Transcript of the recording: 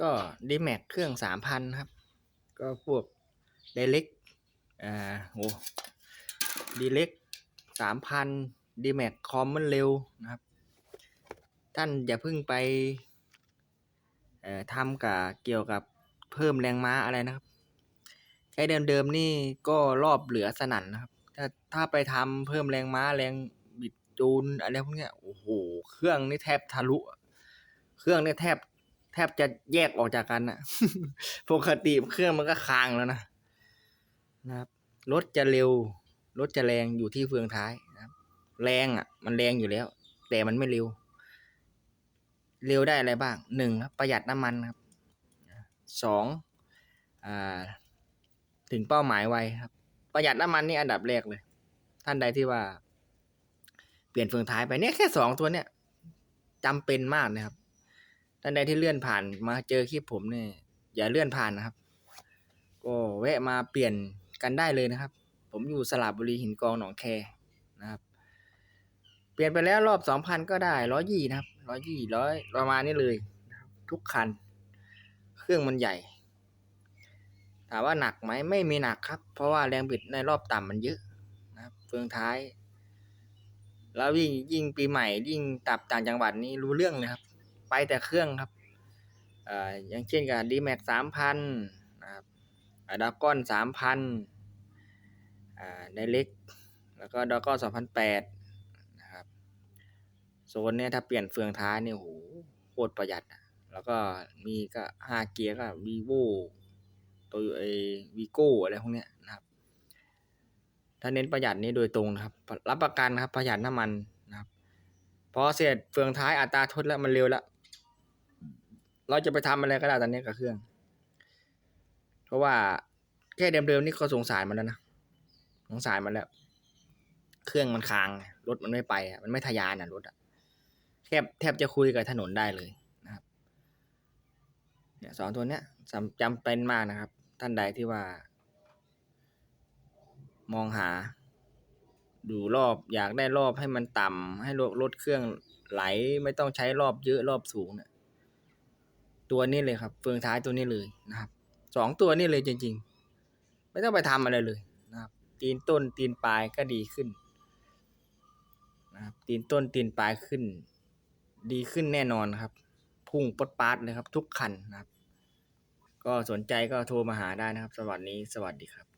ก็ดีแม็กเครื่องสามพันครับ ก็พวกไดเล็กอ่าโหดีเล็กสามพันดีแม็กคอมมันเร็วนะครับ ท่านอย่าเพิ่งไปทำกับเกี่ยวกับเพิ่มแรงม้าอะไรนะครับ ใช้เดิมๆนี่ก็รอบเหลือสนั่นนะครับ ถ้าถ้าไปทำเพิ่มแรงม้าแรงบิดจูนอะไรพวกเนี้ยโอ้โห เครื่องนี่แทบทะลุ เครื่องนี่แทบ แทบจะแยกออกจากกันอะปกติเครื่องมันก็ค้างแล้วนะนะครับรถจะเร็วรถจะแรงอยู่ที่เฟืองท้ายนะครับ แรงอะ มันแรงอยู่แล้ว แต่มันไม่เร็ว เร็วได้อะไรบ้างหนึ่งครับประหยัดน้ำมันครับสองอ่าถึงเป้าหมายไวครับ ประหยัดน้ำมันนี่อันดับแรกเลย ท่านใดที่ว่า เปลี่ยนเฟืองท้ายไปเนี่ยแค่สองตัวเนี่ยจำเป็นมากนะครับ ท่านใดที่เลื่อนผ่านมาเจอคลิปผมเนี่ยอย่าเลื่อนผ่านนะครับ ก็แวะมาเปลี่ยนกันได้เลยนะครับ ผมอยู่สระบุรีหินกองหนองแคนะครับ เปลี่ยนไปแล้วรอบสองพันก็ได้ร้อยยี่นะครับร้อยยี่ร้อยประมาณนี้เลย ทุกคัน เครื่องมันใหญ่ถามว่าหนักไหมไม่มีหนักครับ เพราะว่าแรงบิดในรอบต่ำมันเยอะนะครับเฟืองท้าย แล้วยิ่งยิ่งปีใหม่ยิ่งตับต่างจังหวัดนี้รู้เรื่องเลยครับ ไปแต่เครื่องครับอ่ออย่างเช่นกับดีแม็กสามพันนะครับดากอนสามพันอ่าไดเล็ก แล้วก็ดากอนสองพันแปดนะครับโซนเนี้ยถ้าเปลี่ยนเฟืองท้ายเนี่ยโหโคตรประหยัดอะแล้วก็มีก็ห้าเกียร์ก็วีโวตัวไอวีโก้อะไรพวกเนี้ยนะครับ ถ้าเน้นประหยัดนี้โดยตรงนะครับ รับประกันนะครับประหยัดน้ำมันนะครับ พอเสร็จเฟืองท้ายอัตราทดแล้วมันเร็วแล้ว เราจะไปทำอะไรก็ได้ตอนนี้กับเครื่อง เพราะว่าแค่เดิมๆนี่ก็สงสารมันแล้วนะสงสารมันแล้ว เครื่องมันค้างรถมันไม่ไปมันไม่ทะยานอะรถอะแทบแทบจะคุยกับถนนได้เลยนะครับ เนี่ยสองตัวเนี้ยจำเป็นมากนะครับ ท่านใดที่ว่า มองหา ดูรอบอยากได้รอบให้มันต่ำให้รถรถเครื่องไหลไม่ต้องใช้รอบเยอะรอบสูงเนี่ย ตัวนี้เลยครับเฟืองท้ายตัวนี้เลยนะครับสองตัวนี้เลยจริง ๆ ไม่ต้องไปทำอะไรเลยนะครับ ตีนต้นตีนปลายก็ดีขึ้นนะครับตีนต้นตีนปลายขึ้น ดีขึ้นแน่นอนครับ พุ่งปดปาดเลยครับ ทุกคันนะครับ ก็สนใจก็โทรมาหาได้นะครับ สวัสดีสวัสดีครับ